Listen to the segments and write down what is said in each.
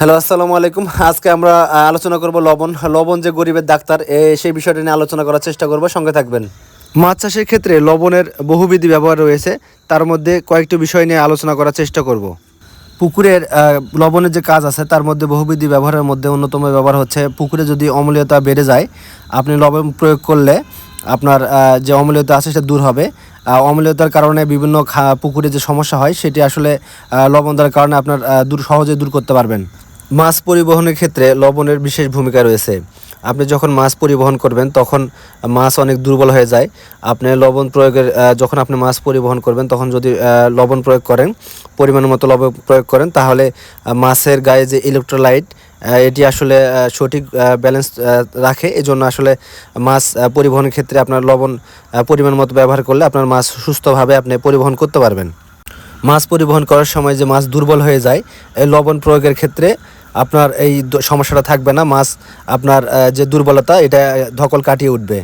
Hello, আসসালামু আলাইকুম। আজকে আমরা আলোচনা করব লবণ। লবণ যে গরিবের ডাক্তার সেই বিষয়টা নিয়ে আলোচনা করার চেষ্টা করব। সঙ্গে থাকবেন। মাছ চাষের ক্ষেত্রে লবণের বহুবিধি ব্যবহার রয়েছে। তার মধ্যে কয়েকটি বিষয় নিয়ে আলোচনা করার চেষ্টা করব। পুকুরের লবণের যে কাজ আছে, তার মধ্যে বহুবিধি ব্যবহারের মধ্যে অন্যতম ব্যবহার হচ্ছে, পুকুরে যদি অম্লীয়তা বেড়ে যায়, আপনি লবণ প্রয়োগ করলে আপনার যে অম্লীয়তা আছে, সেটা দূর হবে। অম্লীয়তার কারণে বিভিন্ন পুকুরে যে সমস্যা হয়, সেটি আসলে লবণ দেওয়ার কারণে আপনার দূর, সহজে দূর করতে পারবেন। মাছ পরিবহনের ক্ষেত্রে লবণের বিশেষ ভূমিকা রয়েছে। আপনি যখন মাছ পরিবহন করবেন, তখন মাছ অনেক দুর্বল হয়ে যায়। আপনি লবণ প্রয়োগের যখন আপনি মাছ পরিবহন করবেন, তখন যদি লবণ প্রয়োগ করেন, পরিমাণ মতো লবণ প্রয়োগ করেন, তাহলে মাছের গায়ে যে ইলেকট্রোলাইট এটি আসলে সঠিক ব্যালেন্স রাখে। এজন্য আসলে মাছ পরিবহনের ক্ষেত্রে আপনার লবণ পরিমাণ মতো ব্যবহার করলে আপনার মাছ সুস্থভাবে আপনি পরিবহন করতে পারবেন। মাছ পরিবহন করার সময় যে মাছ দুর্বল হয়ে যায় এই লবণ প্রয়োগের ক্ষেত্রে আপনার এই সমস্যাটা থাকবে না মাছ আপনার যে দুর্বলতা এটা ধকল কাটিয়ে উঠবে।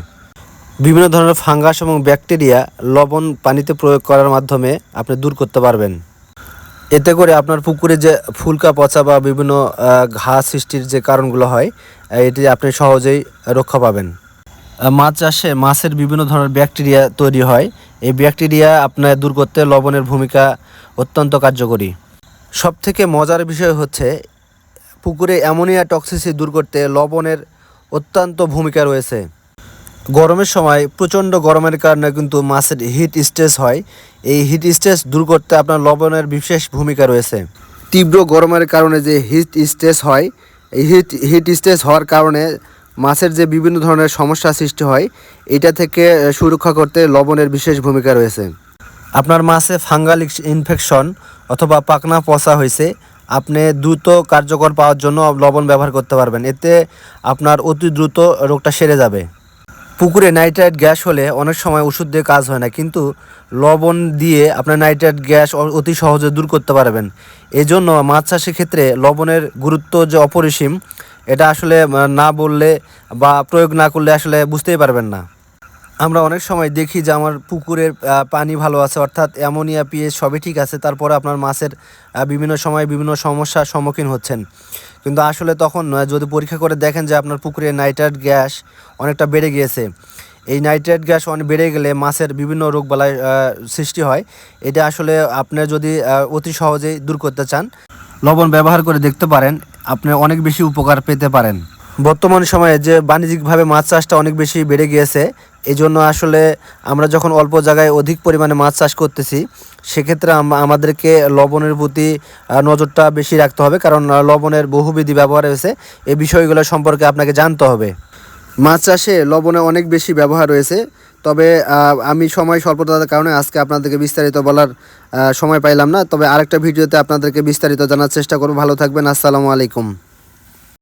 বিভিন্ন ধরনের ফাঙ্গাস এবং ব্যাকটেরিয়া লবণ পানিতে প্রয়োগ করার মাধ্যমে আপনি দূর করতে পারবেন। এতে করে আপনার পুকুরে যে ফুলকা পচা বা বিভিন্ন আহ, ঘা সৃষ্টির যে কারণগুলো হয় এটি আপনি সহজেই রক্ষা পাবেন। মাছ চাষে মাছের বিভিন্ন ধরনের ব্যাকটেরিয়া তৈরি হয়। এই ব্যাকটেরিয়া আপনার দূর করতে লবণের ভূমিকা অত্যন্ত কার্যকরী। সব থেকে মজার বিষয় হচ্ছে পুকুরে অ্যামোনিয়া টক্সিসি দূর করতে লবণের অত্যন্ত ভূমিকা রয়েছে। গরমের সময় প্রচণ্ড গরমের কারণে কিন্তু মাছের হিট স্ট্রেস হয়। এই হিট স্ট্রেস দূর করতে আপনার লবণের বিশেষ ভূমিকা রয়েছে। তীব্র গরমের কারণে যে হিট স্ট্রেস হয়, এই হিট হিট স্ট্রেস হওয়ার কারণে মাছের যে বিভিন্ন ধরনের সমস্যা সৃষ্টি হয়, এটা থেকে সুরক্ষা করতে লবণের বিশেষ ভূমিকা রয়েছে। আপনার মাছে ফাঙ্গাল ইনফেকশন অথবা পাকনা পচা হয়েছে আপনি দ্রুত কার্যকর পাওয়ার জন্য লবণ ব্যবহার করতে পারবেন। এতে আপনার অতি দ্রুত রোগটা সেরে যাবে। পুকুরে নাইট্রেট গ্যাস হলে অনেক সময় ওষুধ দিয়ে কাজ হয় না, কিন্তু লবণ দিয়ে আপনার নাইট্রেট গ্যাস অতি সহজে দূর করতে পারবেন। এই জন্য মাছ চাষের ক্ষেত্রে লবণের গুরুত্ব যে অপরিসীম, এটা আসলে না বললে বা প্রয়োগ না করলে আসলে বুঝতেই পারবেন না। আমরা অনেক সময় দেখি যে আমার পুকুরের পানি ভালো আছে অর্থাৎ অ্যামোনিয়া পিএস সবই ঠিক আছে তারপরে আপনার মাছের বিভিন্ন সময় বিভিন্ন সমস্যার সম্মুখীন হচ্ছেন। কিন্তু আসলে তখন যদি পরীক্ষা করে দেখেন যে আপনার পুকুরে নাইট্রেট গ্যাস অনেকটা বেড়ে গিয়েছে এই নাইট্রেট গ্যাস অনেক বেড়ে গেলে মাছের বিভিন্ন রোগবালাই আহ, সৃষ্টি হয়। এটা আসলে আপনি যদি অতি সহজেই দূর করতে চান লবণ ব্যবহার করে দেখতে পারেন আপনি অনেক বেশি উপকার পেতে পারেন। বর্তমান সময়ে যে বাণিজ্যিকভাবে মাছ চাষটা অনেক বেশি বেড়ে গিয়েছে এই জন্য আসলে আমরা যখন অল্প জায়গায় অধিক পরিমাণে মাছ চাষ করতেছি, সেক্ষেত্রে আমাদেরকে লবণের প্রতি নজরটা বেশি রাখতে হবে। কারণ লবণের বহুবিধি ব্যবহার হয়েছে এই বিষয়গুলো সম্পর্কে আপনাকে জানতে হবে। মাছ চাষে লবণে অনেক বেশি ব্যবহার রয়েছে। তবে আমি সময় স্বল্পতার কারণে আজকে আপনাদেরকে বিস্তারিত বলার সময় পাইলাম না। তবে আরেকটা ভিডিওতে আপনাদেরকে বিস্তারিত জানার চেষ্টা করব। ভালো থাকবেন। আসসালামু আলাইকুম।